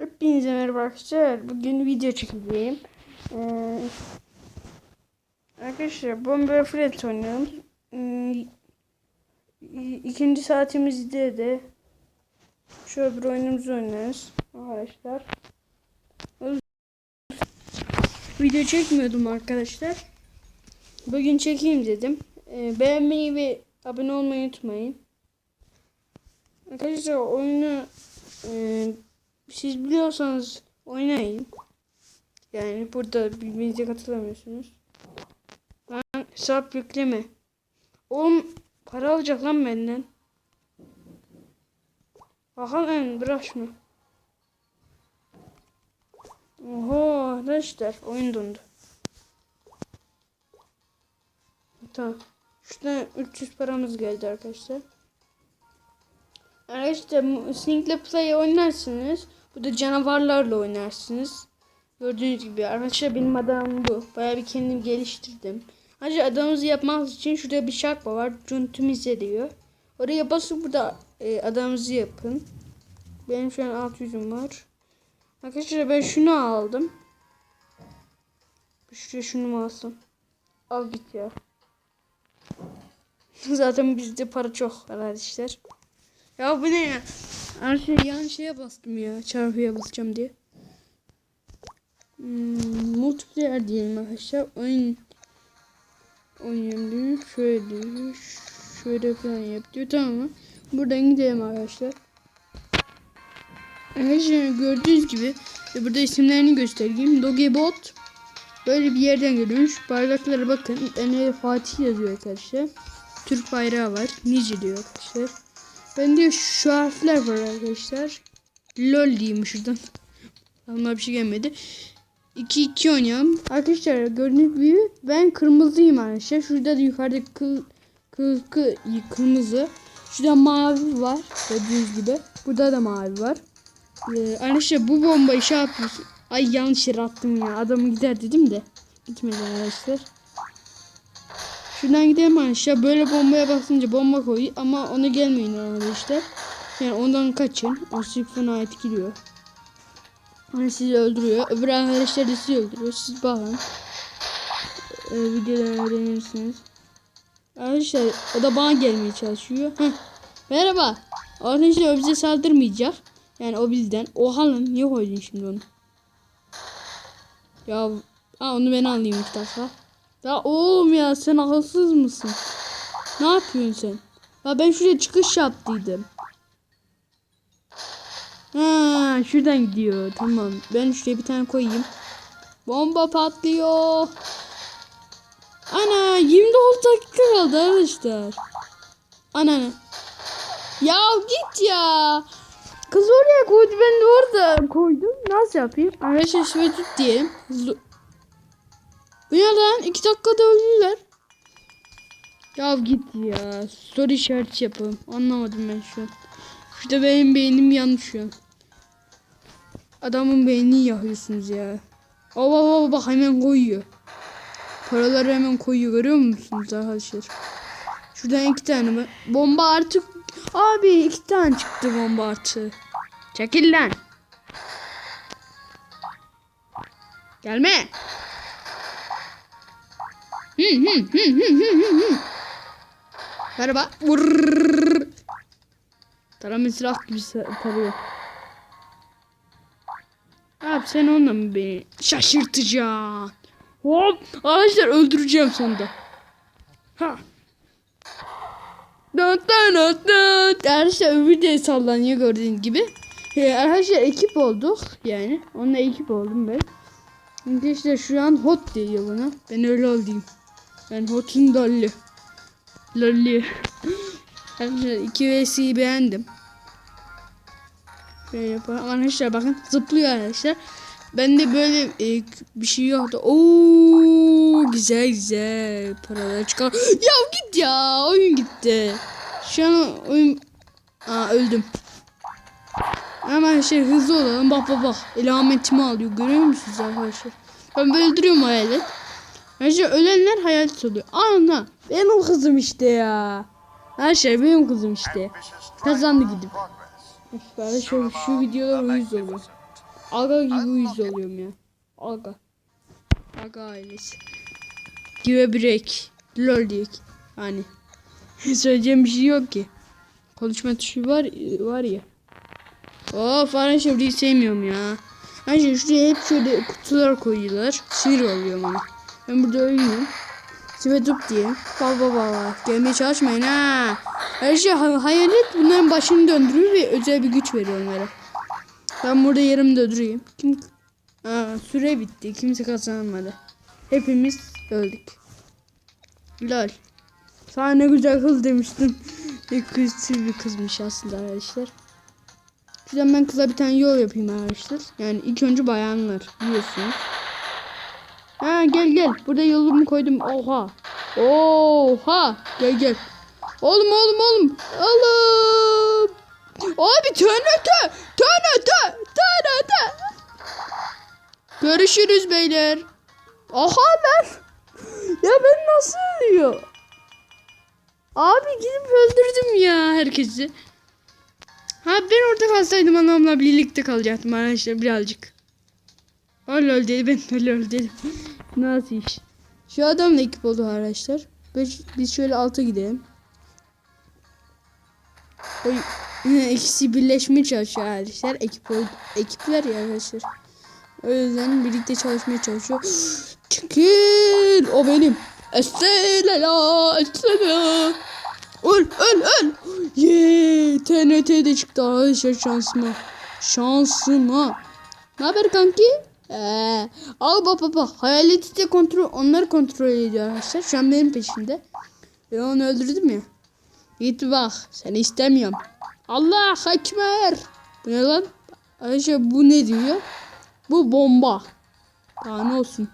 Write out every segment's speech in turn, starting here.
Hepinize merhaba arkadaşlar. Bugün video çekeceğim. Ee, arkadaşlar Bomber Fred oynuyorum. İ- İkinci saatimizde de şöyle bir oyunumuzu oynarız arkadaşlar. Video çekmiyordum arkadaşlar. Bugün çekeyim dedim. Ee, beğenmeyi ve abone olmayı unutmayın. Arkadaşlar oyunu e, siz biliyorsanız oynayın. Yani burada birbirinize katılamıyorsunuz. Ben hesap yükleme. Oğlum para alacak lan benden. Bakalım bırak şunu. Oho arkadaşlar oyun dondu. Tamam. Şuradan 300 paramız geldi arkadaşlar. Arkadaşlar Single Play oynarsınız. Burada canavarlarla oynarsınız. Gördüğünüz gibi arkadaşlar benim adamım bu. Bayağı bir kendimi geliştirdim. Ayrıca adamımızı yapmak için şurada bir şarkı var. Cuntimize diyor. Oraya basıp burada e, adamımızı yapın. Benim şu an 600'üm var. Arkadaşlar ben şunu aldım. Şuraya şunu mu alsam? Al git ya. Zaten bizde para çok arkadaşlar. Ya bu ne ya? Her şey yan şeye bastım ya. Çarpıya basacağım diye. Hmm, multiplayer diyelim arkadaşlar. Oyun oynayalım. Şöyle şöyle falan yap diyor. Tamam mı? Buradan gidelim arkadaşlar. Arkadaşlar gördüğünüz gibi burada isimlerini göstereyim. Dogebot böyle bir yerden geliyor. Şu bardaklara bakın. Önüne Fatih yazıyor arkadaşlar. Türk bayrağı var. Nice diyor arkadaşlar. Ben de şu harfler var arkadaşlar. LOL diyeyim şuradan. Aklıma bir şey gelmedi. 2-2 oynayalım. Arkadaşlar gördüğünüz gibi ben kırmızıyım arkadaşlar. Şurada da yukarıda kıl, kıl, kıl, kırmızı. Şurada mavi var. Gördüğünüz gibi. Burada da mavi var. Ee, arkadaşlar bu bombayı şey yapıyorsun. Ay yanlış yere attım ya. Adamı gider dedim de. Gitmedi arkadaşlar. Şuradan gidelim aşağı. Böyle bombaya basınca bomba koyuyor ama ona gelmeyin arkadaşlar. Yani ondan kaçın. O sifona ait gidiyor. Hani sizi öldürüyor. Öbür arkadaşlar da sizi öldürüyor. Siz bakın. Ee, videodan öğrenirsiniz. Arkadaşlar o da bana gelmeye çalışıyor. Heh. Merhaba. Arkadaşlar o bize saldırmayacak. Yani o bizden. Oha lan niye koydun şimdi onu? Ya aa, onu ben alayım ilk defa. Ya oğlum ya sen akılsız mısın? Ne yapıyorsun sen? Ya ben şuraya çıkış yaptıydım. Ha şuradan gidiyor. Tamam. Ben şuraya bir tane koyayım. Bomba patlıyor. Ana 29 dakika kaldı arkadaşlar. Ana. Ya git ya. Kız oraya koydu ben de orada koydum. Nasıl yapayım? Arkadaşlar şöyle tut diyelim. Bu ne lan? İki dakikada öldüler. Ya git ya. Soru işareti yapalım. Anlamadım ben şu an. Şurada benim beynim yanlış şu an. Adamın beynini yakıyorsunuz ya. Baba baba bak hemen koyuyor. Paraları hemen koyuyor görüyor musunuz arkadaşlar? Şuradan iki tane mi? Bomba artık. Abi iki tane çıktı bomba artı. Çekil lan. Gelme. Merhaba. Tarama silah gibi tarıyor. Abi sen onunla mı beni şaşırtacaksın? Hop. Arkadaşlar öldüreceğim sonunda. Ha. Dön dön dön. Arkadaşlar öbür de sallanıyor gördüğünüz gibi. Ee, arkadaşlar ekip olduk. Yani onunla ekip oldum ben. Arkadaşlar şu an hot diyor bana. Ben öyle olayım. Ben hotun dolly. Lolly. Arkadaşlar 2 vs'yi beğendim. Şöyle yapalım. Arkadaşlar bakın zıplıyor arkadaşlar. Bende böyle e, bir şey yoktu. Oo güzel güzel paralar çıkar. ya git ya oyun gitti. Şu an oyun Aa öldüm. Hemen şey hızlı olalım. Bak bak bak. Elametimi alıyor. Görüyor musunuz arkadaşlar? Ben böyle duruyorum hayalet. Arkadaşlar ölenler hayalet oluyor. Ana benim kızım işte ya. Her şey benim kızım işte. Kazandı gidip. Arkadaşlar şu videolar uyuz oluyor. Aga gibi uyuz oluyorum ya. Aga. Aga ailesi. Give break. Lol diyek. Hani. Söyleyeceğim bir şey yok ki. Konuşma tuşu var var ya. Of ben şurayı sevmiyorum ya. Ben şimdi şuraya hep şöyle kutular koyuyorlar. Sinir oluyorum ona. Ben burada ölüyorum. Size dup diye. Baba baba. Gelmeye çalışmayın ha. Her şey ha- hayalet bunların başını döndürüyor ve özel bir güç veriyor onlara. Ben burada yerimde durayım. Kim... Aa, süre bitti. Kimse kazanmadı. Hepimiz öldük. Lol. Sana ne güzel kız demiştim. Kız bir kızmış aslında arkadaşlar. Şuradan ben kıza bir tane yol yapayım arkadaşlar. Yani ilk önce bayanlar biliyorsunuz. Ha gel gel. Burada yolumu koydum. Oha. Oha. Gel gel. Oğlum oğlum oğlum. Oğlum. Abi TNT. TNT. TNT. Görüşürüz beyler. Aha ben. Ya ben nasıl ölüyor? Abi gidip öldürdüm ya herkesi. Ha ben orada kalsaydım anamla birlikte kalacaktım arkadaşlar birazcık. Öyle öyle dedi ben öyle öyle dedim. Nasıl iş? Şu adamla ekip oldu arkadaşlar. Biz, şöyle alta gidelim. Oy, ikisi birleşmeye çalışıyor arkadaşlar. Ekip oldu. Ekipler ya arkadaşlar. O yüzden birlikte çalışmaya çalışıyor. Çekil. O benim. Estela. Estela. Öl öl öl. Yeee. TNT de çıktı arkadaşlar şansıma. Şansıma. Ne haber kanki? Ee, al baba baba. Hayaleti de kontrol, onları kontrol ediyor arkadaşlar. Şu an benim peşimde. Ben onu öldürdüm ya. Git bak. Seni istemiyorum. Allah ekber. Bu ne lan? Arkadaşlar bu ne diyor? Bu bomba. Daha ne olsun?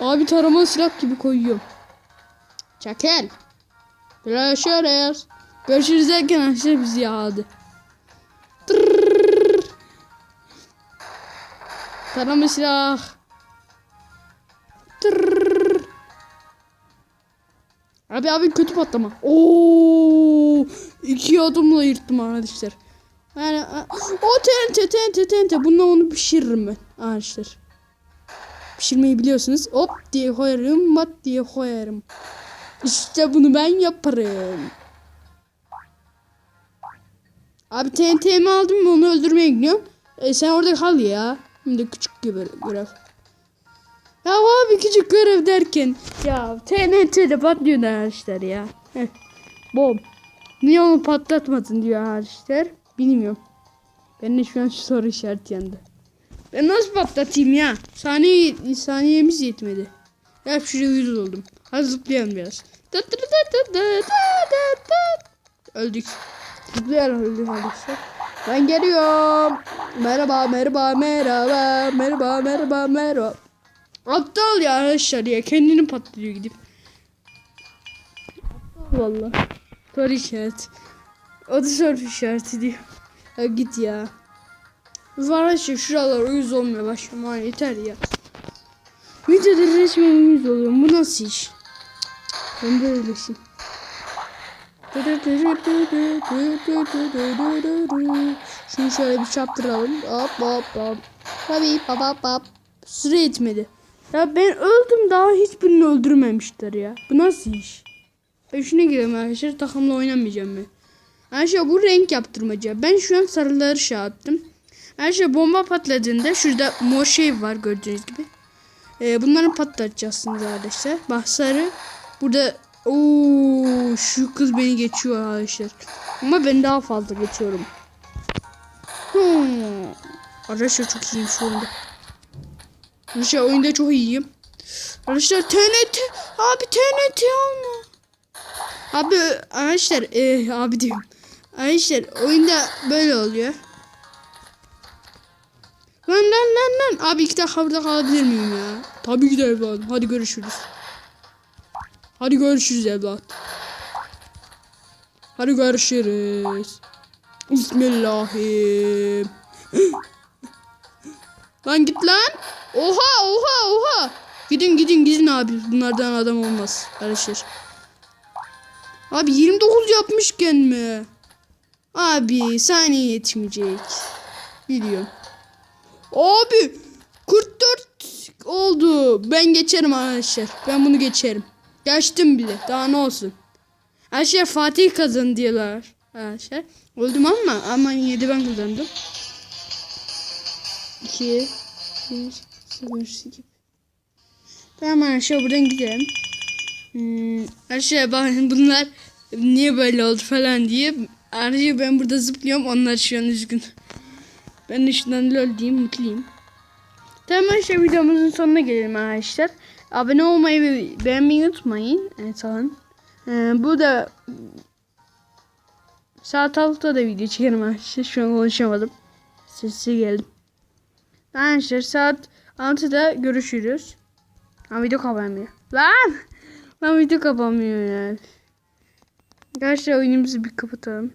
Abi tarama silah gibi koyuyorum. Çakal. Görüşürüz. Görüşürüz derken arkadaşlar bizi. Tarama silah. Tırrrr. Abi abi kötü patlama. Oo! İki adımla yırttım arkadaşlar. Yani o TNT TNT TNT bununla onu pişiririm ben arkadaşlar. Pişirmeyi biliyorsunuz. Hop diye koyarım, mat diye koyarım. İşte bunu ben yaparım. Abi TNT'mi aldım onu öldürmeye gidiyorum. E, sen orada kal ya. Şimdi küçük gibi görev. Ya abi küçük görev derken. Ya TNT de patlıyor arkadaşlar ya. Heh. Bom. Niye onu patlatmadın diyor arkadaşlar. Bilmiyorum. Ben de şu an şu soru işareti yandı. Ben nasıl patlatayım ya? Saniye, saniyemiz yetmedi. Ya şuraya uyuz oldum. Hadi biraz. Öldük. Zıplayalım öldük arkadaşlar. Ben geliyorum. Merhaba merhaba merhaba merhaba merhaba merhaba. Aptal ya arkadaşlar ya kendini patlıyor gidip. Aptal valla. Soru işareti. Da soru işareti diyor. Ya git ya. Arkadaşlar şuralar uyuz olmaya başlıyor. Yeter ya. Videoda resmen uyuz oluyorum. Bu nasıl iş? Ben de öylesin. Şunu şöyle bir çaptıralım. Hop hop hop. Tabii hop hop hop. Süre yetmedi. Ya ben öldüm daha hiçbirini öldürmemişler ya. Bu nasıl iş? Ben şuna girelim arkadaşlar. Takımla oynamayacağım ben. Arkadaşlar bu renk yaptırmaca. Ben şu an sarıları şey yaptım. Arkadaşlar bomba patladığında şurada mor şey var gördüğünüz gibi. Ee, bunları patlatacaksınız arkadaşlar. Bak sarı. Burada ooo şu kız beni geçiyor arkadaşlar. Ama ben daha fazla geçiyorum. Hmm. Arkadaşlar çok iyiyim şu anda. Arkadaşlar oyunda çok iyiyim. Arkadaşlar TNT. Abi TNT alma. Abi arkadaşlar e, abi diyorum. Arkadaşlar oyunda böyle oluyor. Lan lan lan lan. Abi iki dakika burada kalabilir miyim ya? Tabii ki de evladım. Hadi görüşürüz. Hadi görüşürüz evlat. Hadi görüşürüz. Bismillahirrahmanirrahim. lan git lan. Oha oha oha. Gidin gidin gidin abi. Bunlardan adam olmaz. Arkadaşlar. Abi 29 yapmışken mi? Abi saniye yetmeyecek. Biliyorum. Abi 44 oldu. Ben geçerim arkadaşlar. Ben bunu geçerim. Geçtim bile. Daha ne olsun. Her şey Fatih kazandı diyorlar. Arkadaşlar. Öldüm ama ama yine ben kazandım. 2 1 0 8 Tamam arkadaşlar buradan gidelim. Hmm, arkadaşlar bakın bunlar niye böyle oldu falan diye. Ayrıca ben burada zıplıyorum onlar şu an üzgün. Ben de şundan lol diyeyim mutluyum. Tamam arkadaşlar videomuzun sonuna gelelim arkadaşlar. Abone olmayı ve beğenmeyi unutmayın. Evet tamam. Ee, bu da saat 6'da da video çekerim arkadaşlar. Şu an konuşamadım. Sesi geldim. Arkadaşlar saat 6'da görüşürüz. Ha video kapanmıyor. Lan! Lan video kapanmıyor yani. Arkadaşlar oyunumuzu bir kapatalım.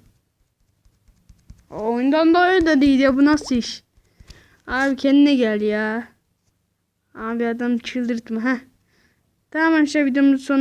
Oyundan da öyle de değil ya bu nasıl iş? Abi kendine gel ya. Abi adam çıldırtma ha. Tamam arkadaşlar videomuzun sonuna